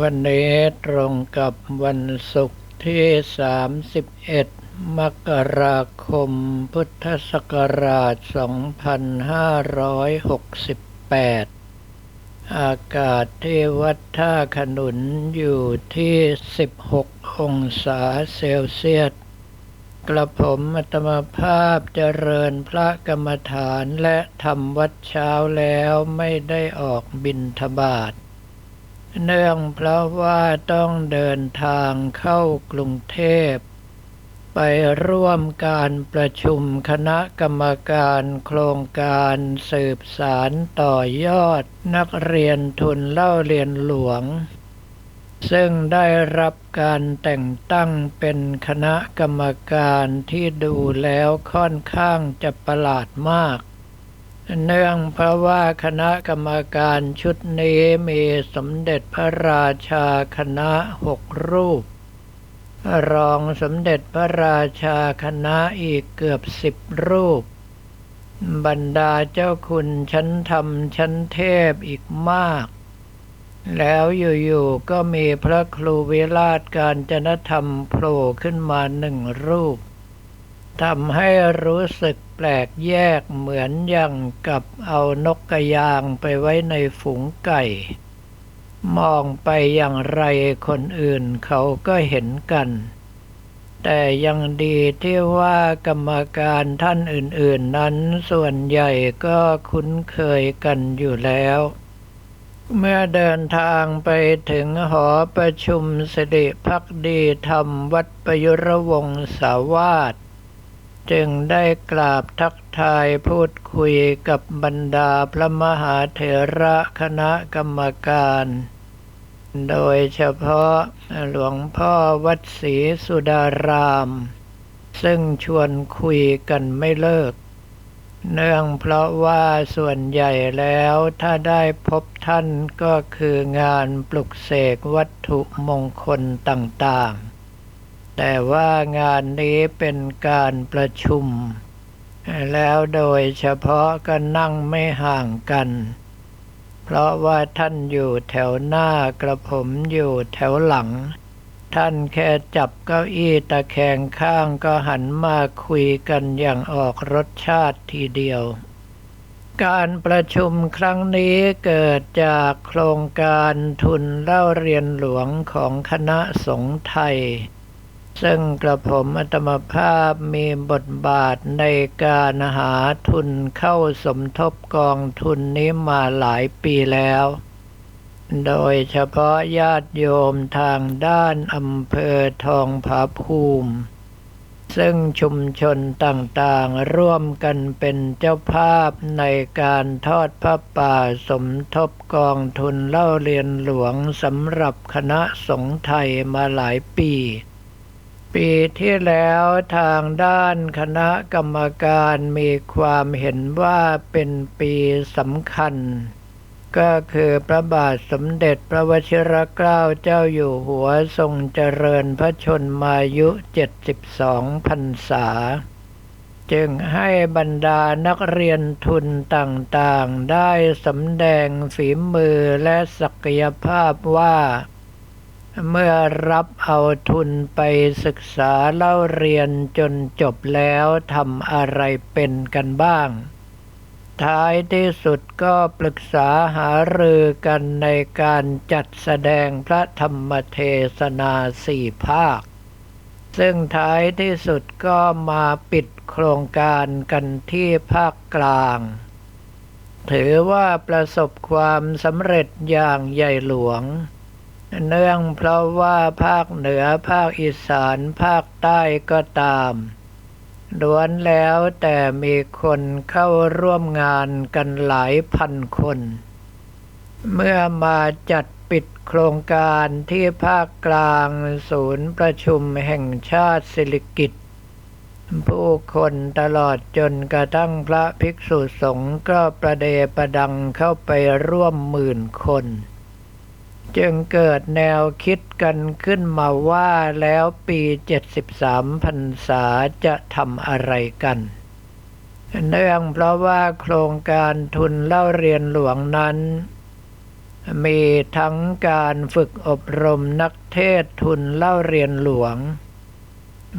วันนี้ตรงกับวันศุกร์ที่ 31 มกราคม พุทธศักราช 2568 อากาศที่วัดท่าขนุนอยู่ที่ 16 องศาเซลเซียส กระผมอัตมภาพเจริญพระกรรมฐานและทำวัดเช้าแล้วไม่ได้ออกบินทบาท เนื่องเพราะว่าต้องเดินทางเข้ากรุงเทพ ไปร่วมการประชุมคณะกรรมการโครงการสืบสารต่อยอดนักเรียนทุนเล่าเรียนหลวง ซึ่งได้รับการแต่งตั้งเป็นคณะกรรมการที่ดูแล้วค่อนข้างจะประหลาดมาก เนื่องเพราะว่าคณะกรรมการชุดนี้มีสมเด็จพระราชาคณะหกรูป รองสมเด็จพระราชาคณะอีกเกือบสิบรูป บรรดาเจ้าคุณชั้นธรรมชั้นเทพอีกมาก แล้วอยู่ๆก็มีพระครูวิราชการจนธรรมโผล่ขึ้นมาหนึ่งรูป ทำให้รู้สึกแปลกแยกเหมือนอย่างกับเอานกกระยางไปไว้ในฝูงไก่ มองไปอย่างไรคนอื่นเขาก็เห็นกัน แต่ยังดีที่ว่ากรรมการท่านอื่นๆนั้นส่วนใหญ่ก็คุ้นเคยกันอยู่แล้วเมื่อเดินทางไปถึงหอประชุมสิริพักดีธรรมวัดประยุรวงศาวาส จึงได้กราบทักทายพูดคุยกับบรรดาพระมหาเถระคณะกรรมการ โดยเฉพาะหลวงพ่อวัดศรีสุดาราม ซึ่งชวนคุยกันไม่เลิก เนื่องเพราะว่าส่วนใหญ่แล้วถ้าได้พบท่านก็คืองานปลุกเสกวัตถุมงคลต่างๆ แต่ว่างานนี้เป็นการประชุม แล้วโดยเฉพาะก็นั่งไม่ห่างกัน เพราะว่าท่านอยู่แถวหน้ากระผมอยู่แถวหลัง ท่านแค่จับเก้าอี้ตะแคงข้างก็หันมาคุยกันอย่างออกรสชาติทีเดียวการประชุมครั้งนี้เกิดจากโครงการทุนเล่าเรียนหลวงของคณะสงฆ์ไทย ซึ่งกระผมอัตมภาพมีบทบาทในการหาทุนเข้าสมทบกองทุนนี้มาหลายปีแล้ว โดยเฉพาะญาติโยมทางด้านอำเภอทองผาภูมิ ซึ่งชุมชนต่างๆร่วมกันเป็นเจ้าภาพในการทอดพระป่าสมทบกองทุนเล่าเรียนหลวงสำหรับคณะสงฆ์ไทยมาหลายปี ปีที่แล้วทางด้านคณะกรรมการมีความเห็นว่าเป็นปีสำคัญ ก็คือพระบาทสมเด็จพระวชิรเกล้าเจ้าอยู่หัวทรงเจริญพระชนมายุ 72 พรรษา จึงให้บรรดานักเรียนทุนต่างๆ ได้สำแดงฝีมือและศักยภาพว่า เมื่อรับเอาทุนไปศึกษาเล่าเรียนจนจบแล้วทำอะไรเป็นกันบ้าง ท้ายที่สุดก็ปรึกษาหารือกันในการจัดแสดงพระธรรมเทศนาสี่ภาค ซึ่งท้ายที่สุดก็มาปิดโครงการกันที่ภาคกลาง ถือว่าประสบความสำเร็จอย่างใหญ่หลวง เนื่องเพราะว่าภาคเหนือภาคอีสานภาคใต้ก็ตามล้วนแล้วแต่มีคนเข้าร่วมงานกันหลายพันคน เมื่อมาจัดปิดโครงการที่ภาคกลางศูนย์ประชุมแห่งชาติสิริกิตผู้คนตลอดจนกระทั่งพระภิกษุสงฆ์ก็ประเดประดังเข้าไปร่วมหมื่นคน จึงเกิดแนวคิดกันขึ้นมาว่าแล้วปี 73พรรษาจะทำอะไรกัน เนื่องเพราะว่าโครงการทุนเล่าเรียนหลวงนั้น มีทั้งการฝึกอบรมนักเทศทุนเล่าเรียนหลวง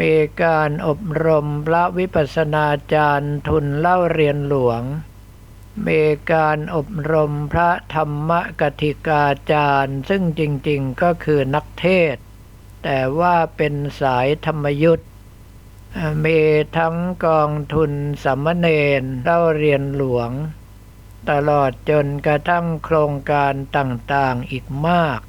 มีการอบรมพระวิปัสสนาจารย์ทุนเล่าเรียนหลวง มีการอบรมพระธรรมกติกาจารย์ ซึ่งจริงๆก็คือนักเทศ แต่ว่าเป็นสายธรรมยุทธ์มีทั้งกองทุนสามเณรเล่าเรียนหลวง ตลอดจนกระทั่งโครงการต่างๆอีกมาก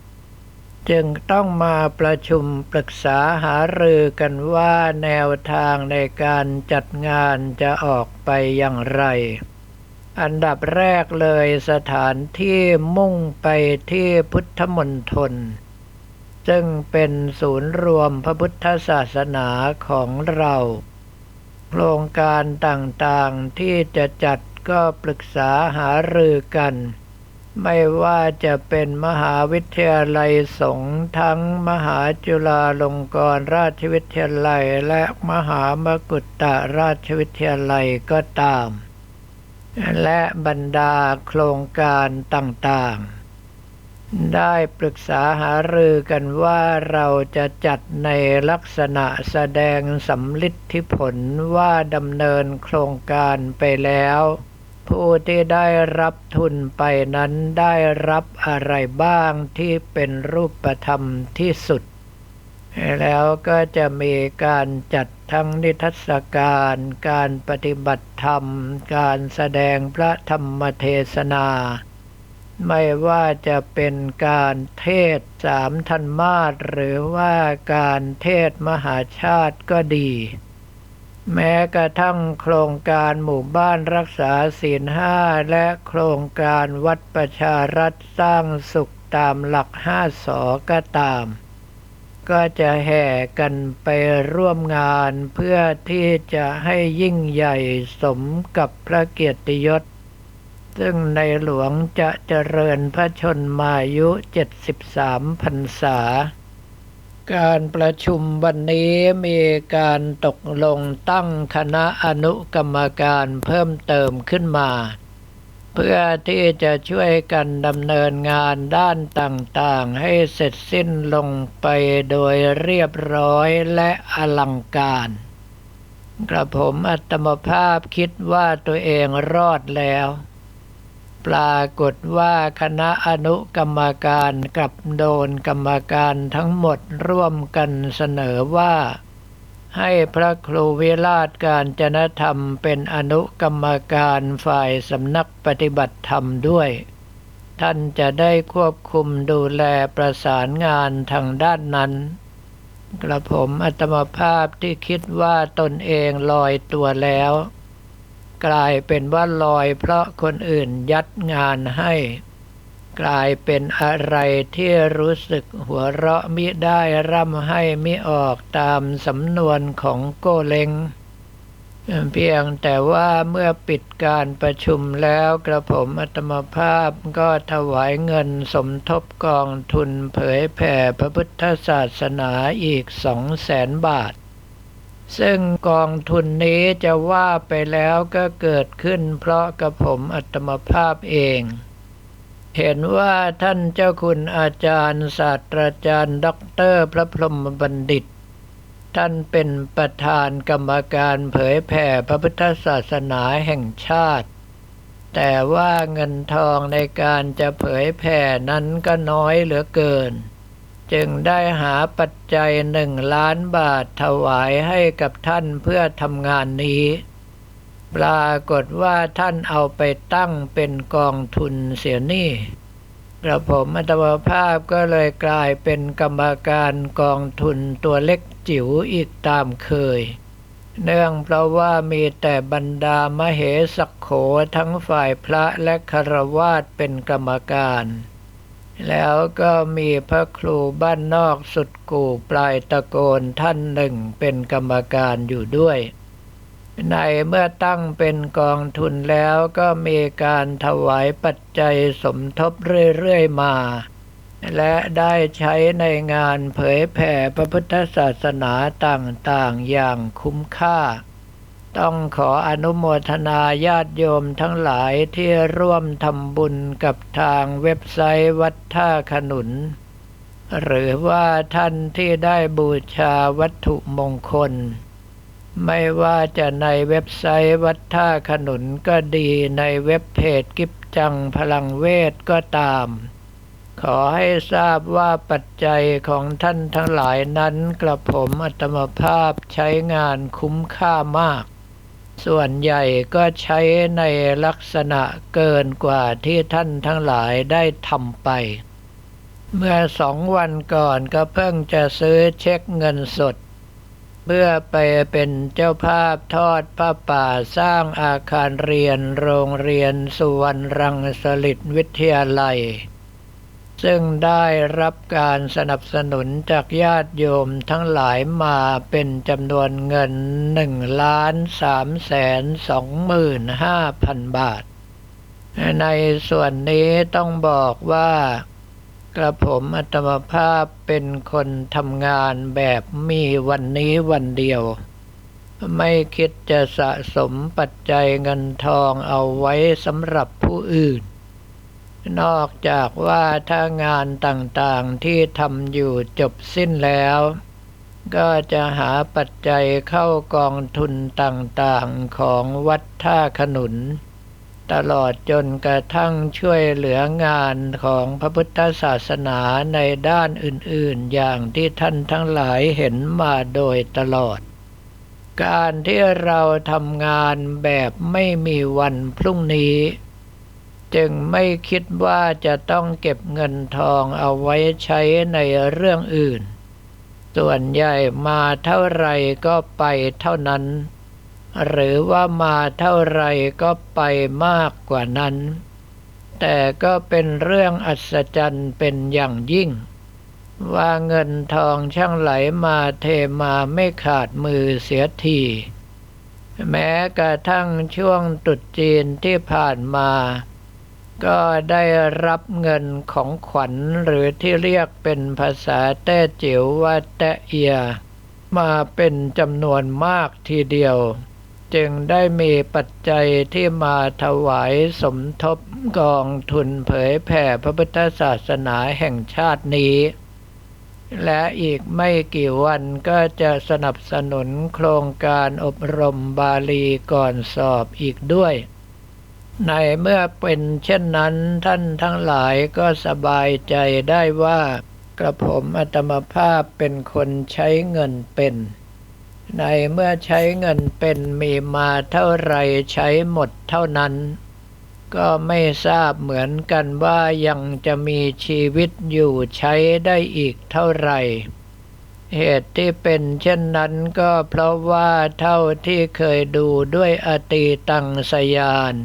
จึงต้องมาประชุมปรึกษาหารือกันว่าแนวทางในการจัดงานจะออกไปอย่างไร อันดับแรกเลยสถานที่มุ่งไปที่พุทธมณฑลซึ่งเป็นศูนย์รวมพระพุทธศาสนาของเรา โครงการต่างๆที่จะจัดก็ปรึกษาหารือกัน ไม่ว่าจะเป็นมหาวิทยาลัยสงฆ์ทั้งมหาจุฬาลงกรณราชวิทยาลัยและมหามกุฏตราชวิทยาลัยก็ตาม และบรรดาโครงการต่างๆ ได้ปรึกษาหารือกันว่าเราจะจัดในลักษณะแสดงสำลิดทิผลว่าดำเนินโครงการไปแล้ว ผู้ที่ได้รับทุนไปนั้นได้รับอะไรบ้างที่เป็นรูปธรรมที่สุดแล้วก็จะมีการจัด ทั้งนิทรรศการ การปฏิบัติธรรม การแสดงพระธรรมเทศนา ไม่ว่าจะเป็นการเทศสามทันมาตหรือว่าการเทศมหาชาติก็ดี แม้กระทั่งโครงการหมู่บ้านรักษาศีลห้าและโครงการวัดประชารัฐสร้างสุขตามหลักห้าสอก็ตาม ก็จะแห่กันไปร่วมงานเพื่อที่จะให้ยิ่งใหญ่สมกับพระเกียรติยศ ซึ่งในหลวงจะเจริญพระชนมายุ 73พรรษา การประชุมวันนี้มีการตกลงตั้งคณะอนุกรรมการเพิ่มเติมขึ้นมา เพื่อที่จะช่วยกันดำเนินงานด้านต่างๆ ให้เสร็จสิ้นลงไปโดยเรียบร้อยและอลังการกระผมอัตมภาพคิดว่าตัวเองรอดแล้ว ปรากฏว่าคณะอนุกรรมการกับโดนกรรมการทั้งหมดร่วมกันเสนอว่า ให้พระครูวิราชการจนธรรมเป็นอนุกรรมการฝ่ายสำนักปฏิบัติธรรมด้วย ท่านจะได้ควบคุมดูแลประสานงานทางด้านนั้น กระผมอัตมภาพที่คิดว่าตนเองลอยตัวแล้ว กลายเป็นว่าลอยเพราะคนอื่นยัดงานให้ กลายเป็นอะไรที่รู้สึกหัวเราะมิได้ร่ำให้มิออกตามสำนวนของโกเลงเพียงแต่ว่าเมื่อปิดการประชุมแล้วกระผมอัตมภาพก็ถวายเงินสมทบกองทุนเผยแผ่พระพุทธศาสนาอีกสองแสนบาท ซึ่งกองทุนนี้จะว่าไปแล้วก็เกิดขึ้นเพราะกระผมอัตมภาพเอง เห็นว่าท่านเจ้าคุณอาจารย์ ศาสตราจารย์ด็อกเตอร์พระพรหมบัณฑิต ท่านเป็นประธานกรรมการเผยแผ่พระพุทธศาสนาแห่งชาติ แต่ว่าเงินทองในการจะเผยแผ่นั้นก็น้อยเหลือเกิน จึงได้หาปัจจัยหนึ่งล้านบาทถวายให้กับท่านเพื่อทำงานนี้ ปรากฏว่าท่านเอาไปตั้งเป็นกองทุนเสียนี่กระผมอัตมภาพก็เลยกลายเป็นกรรมการกองทุนตัวเล็กจิ๋วอีกตามเคย เนื่องเพราะว่ามีแต่บรรดามเหสักโขทั้งฝ่ายพระและคารวาสเป็นกรรมการ แล้วก็มีพระครูบ้านนอกสุดกู่ปลายตะโกนท่านหนึ่งเป็นกรรมการอยู่ด้วย ในเมื่อตั้งเป็นกองทุนแล้วก็มีการถวายปัจจัยสมทบเรื่อยๆมา และได้ใช้ในงานเผยแผ่พระพุทธศาสนาต่างๆอย่างคุ้มค่า ต้องขออนุโมทนาญาติโยมทั้งหลายที่ร่วมทำบุญกับทางเว็บไซต์วัดท่าขนุน หรือว่าท่านที่ได้บูชาวัตถุมงคล ไม่ว่าจะในเว็บไซต์วัดท่าขนุนก็ดีในเว็บเพจกิบจังพลังเวทก็ตาม ขอให้ทราบว่าปัจจัยของท่านทั้งหลายนั้นกระผมอัตมภาพใช้งานคุ้มค่ามาก ส่วนใหญ่ก็ใช้ในลักษณะเกินกว่าที่ท่านทั้งหลายได้ทำไป เมื่อสองวันก่อนก็เพิ่งจะซื้อเช็คเงินสด เพื่อไปเป็นเจ้าภาพทอดผ้าป่าสร้างอาคารเรียนโรงเรียนสุวรรณรังสฤษวิทยาลัย ซึ่งได้รับการสนับสนุนจากญาติโยมทั้งหลายมาเป็นจำนวนเงินหนึ่งล้านสามแสนสองหมื่นห้าพันบาท ในส่วนนี้ต้องบอกว่า กระผมอัตมภาพเป็นคนทำงานแบบมีวันนี้วันเดียว ไม่คิดจะสะสมปัจจัยเงินทองเอาไว้สำหรับผู้อื่น นอกจากว่าถ้างานต่างๆที่ทำอยู่จบสิ้นแล้ว ก็จะหาปัจจัยเข้ากองทุนต่างๆของวัดท่าขนุน ตลอดจนกระทั่งช่วยเหลืองานของพระพุทธศาสนาในด้านอื่นๆ อย่างที่ท่านทั้งหลายเห็นมาโดยตลอด การที่เราทำงานแบบไม่มีวันพรุ่งนี้ จึงไม่คิดว่าจะต้องเก็บเงินทองเอาไว้ใช้ในเรื่องอื่น ส่วนใหญ่มาเท่าไรก็ไปเท่านั้น หรือว่ามาเท่าไรก็ไปมากกว่านั้น แต่ก็เป็นเรื่องอัศจรรย์เป็นอย่างยิ่ง ว่าเงินทองช่างไหลมาเทมาไม่ขาดมือเสียทีแม้กระทั่งช่วงตรุษจีนที่ผ่านมา ก็ได้รับเงินของขวัญหรือที่เรียกเป็นภาษาแต้จิ๋วว่าแตะเอีย มาเป็นจำนวนมากทีเดียว จึงได้มีปัจจัยที่มาถวายสมทบกองทุนเผยแผ่พระพุทธศาสนาแห่งชาตินี้ และอีกไม่กี่วันก็จะสนับสนุนโครงการอบรมบาลีก่อนสอบอีกด้วย ในเมื่อเป็นเช่นนั้นท่านทั้งหลายก็สบายใจได้ว่ากระผมอัตมภาพเป็นคนใช้เงินเป็น ในเมื่อใช้เงินเป็นมีมาเท่าไรใช้หมดเท่านั้น ก็ไม่ทราบเหมือนกันว่ายังจะมีชีวิตอยู่ใช้ได้อีกเท่าไหร่เหตุที่เป็นเช่นนั้นก็เพราะว่าเท่าที่เคยดูด้วยอตีตังสยาน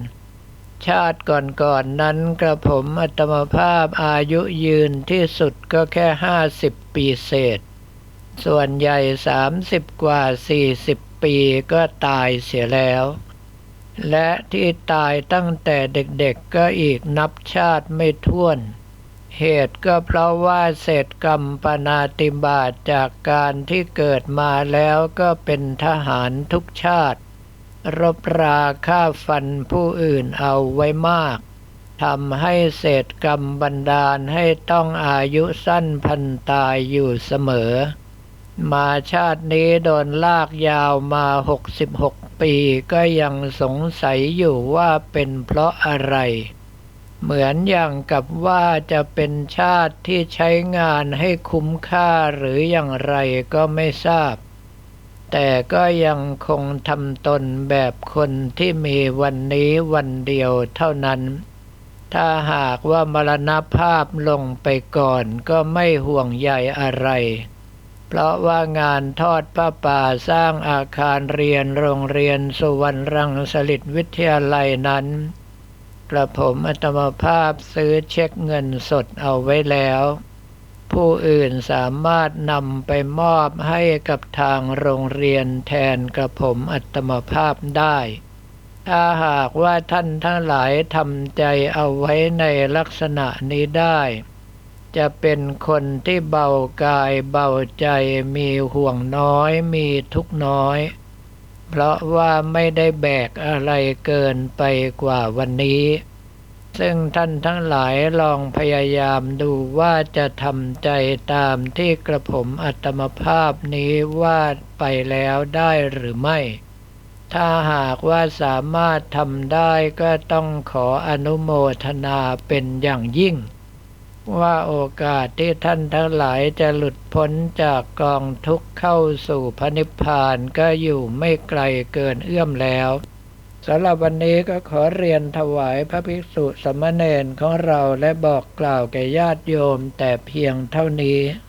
ชาติก่อนๆนนั้นกระผมอัตมภาพอายุยืนที่สุดก็แค่ห้าสิบปีเศษ ส่วนใหญ่สามสิบกว่าสี่สิบปีก็ตายเสียแล้ว และที่ตายตั้งแต่เด็กๆก็อีกนับชาติไม่ถ้วน เหตุก็เพราะว่าเศษกรรมปนาติบาตจากการที่เกิดมาแล้วก็เป็นทหารทุกชาติ รบราฆ่าฟันผู้อื่นเอาไว้มากทำให้เศษกรรมบันดาลให้ต้องอายุสั้นพันตายอยู่เสมอ มาชาตินี้โดนลากยาวมา66ปีก็ยังสงสัยอยู่ว่าเป็นเพราะอะไร เหมือนอย่างกับว่าจะเป็นชาติที่ใช้งานให้คุ้มค่าหรืออย่างไรก็ไม่ทราบ แต่ก็ยังคงทำตนแบบคนที่มีวันนี้วันเดียวเท่านั้นถ้าหากว่ามรณภาพลงไปก่อนก็ไม่ห่วงใยอะไร เพราะว่างานทอดผ้าป่าสร้างอาคารเรียนโรงเรียนสุวรรณรังสฤษวิทยาลัยนั้น กระผมอัตมภาพซื้อเช็คเงินสดเอาไว้แล้ว ผู้อื่นสามารถนำไปมอบให้กับทางโรงเรียนแทนกระผมอัตมภาพได้ถ้าหากว่าท่านทั้งหลายทำใจเอาไว้ในลักษณะนี้ได้ จะเป็นคนที่เบากายเบาใจมีห่วงน้อยมีทุกน้อย เพราะว่าไม่ได้แบกอะไรเกินไปกว่าวันนี้ ซึ่งท่านทั้งหลายลองพยายามดูว่าจะทำใจตามที่กระผมอัตมภาพนี้ว่าไปแล้วได้หรือไม่ ถ้าหากว่าสามารถทำได้ก็ต้องขออนุโมทนาเป็นอย่างยิ่ง ว่าโอกาสที่ท่านทั้งหลายจะหลุดพ้นจากกองทุกข์เข้าสู่พระนิพพานก็อยู่ไม่ไกลเกินเอื้อมแล้วสำหรับวันนี้ก็ขอเรียนถวายพระภิกษุสามเณรของเราและบอกกล่าวแก่ญาติโยมแต่เพียงเท่านี้